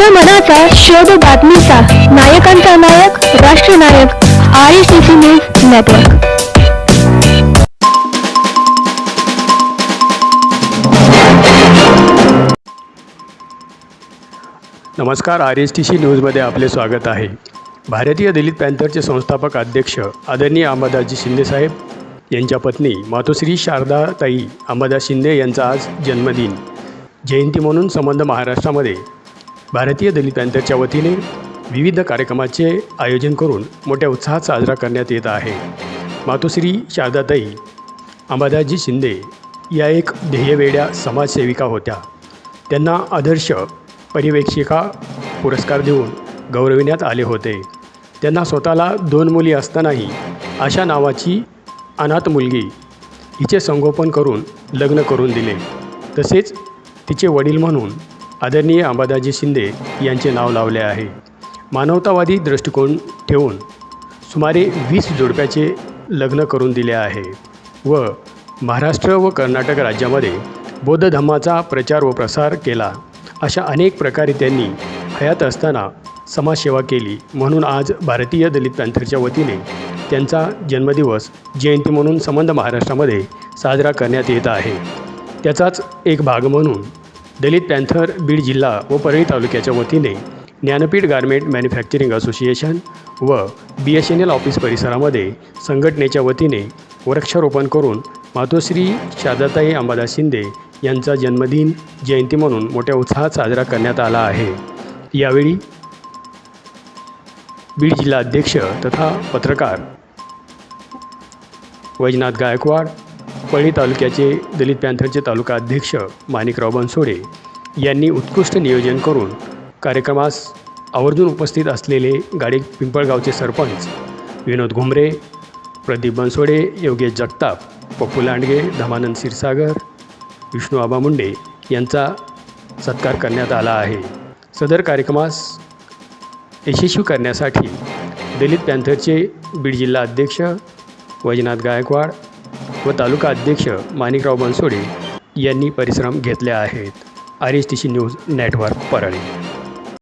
माझ्या मनाचा शोध बातमीचा. नायकांचा नायक राष्ट्रनायक R S T C news network. नमस्कार आर एस टी सी न्यूजमध्ये आपले स्वागत आहे. भारतीय दलित पॅन्थरचे संस्थापक अध्यक्ष आदरणीय अंबादासजी शिंदेसाहेब यांच्या पत्नी मातोश्री शारदाताई अंबादास शिंदे यांचा आज जन्मदिन. जयंती म्हणून संबंध महाराष्ट्रामध्ये भारतीय दलित पॅन्थरच्या वतीने विविध कार्यक्रमाचे आयोजन करून मोठ्या उत्साहात साजरा करण्यात येत आहे. मातोश्री शारदाताई अंबादाजी शिंदे या एक ध्येयवेड्या समाजसेविका होत्या. त्यांना आदर्श परिवेक्षिका पुरस्कार देऊन गौरविण्यात आले होते. त्यांना स्वतःला दोन मुली असतानाही अशा नावाची अनाथ मुलगी हिचे संगोपन करून लग्न करून दिले. तसेच तिचे वडील म्हणून आदरणीय अंबादाजी शिंदे यांचे नाव लावले आहे. मानवतावादी दृष्टिकोन ठेवून सुमारे वीस जोडप्याचे लग्न करून दिले आहे व महाराष्ट्र व कर्नाटक राज्यामध्ये बौद्ध धर्माचा प्रचार व प्रसार केला. अशा अनेक प्रकारे त्यांनी हयात असताना समाजसेवा केली. म्हणून आज भारतीय दलित पॅन्थरच्या वतीने त्यांचा जन्मदिवस जयंती म्हणून संबंध महाराष्ट्रामध्ये साजरा करण्यात येत आहे. त्याचाच एक भाग म्हणून दलित पॅन्थर बीड जिल्हा व परळी तालुक्याच्या वतीने ज्ञानपीठ गारमेंट मॅन्युफॅक्चरिंग असोसिएशन व B S N L office परिसरामध्ये संघटनेच्या वतीने वृक्षारोपण करून मातोश्री शारदाताई अंबादास शिंदे यांचा जन्मदिन जयंती म्हणून मोठ्या उत्साहात साजरा करण्यात आला आहे. यावेळी बीड जिल्हा अध्यक्ष तथा पत्रकार वैजनाथ गायकवाड पळणी तालुक्याचे दलित पॅन्थरचे तालुका अध्यक्ष माणिकराव बनसोडे यांनी उत्कृष्ट नियोजन करून कार्यक्रमास आवर्जून उपस्थित असलेले गाडी पिंपळगावचे सरपंच विनोद घुमरे प्रदीप बनसोडे योगेश जगताप पप्पू लांडगे धमानंद क्षीरसागर विष्णू आबा मुंडे यांचा सत्कार करण्यात आला आहे. सदर कार्यक्रमास यशस्वी करण्यासाठी दलित पॅन्थरचे बीड जिल्हा अध्यक्ष वैजनाथ गायकवाड व तालुका अध्यक्ष माणिकराव बनसोडे यांनी परिश्रम घेतले आहेत. R S T C news network Parli.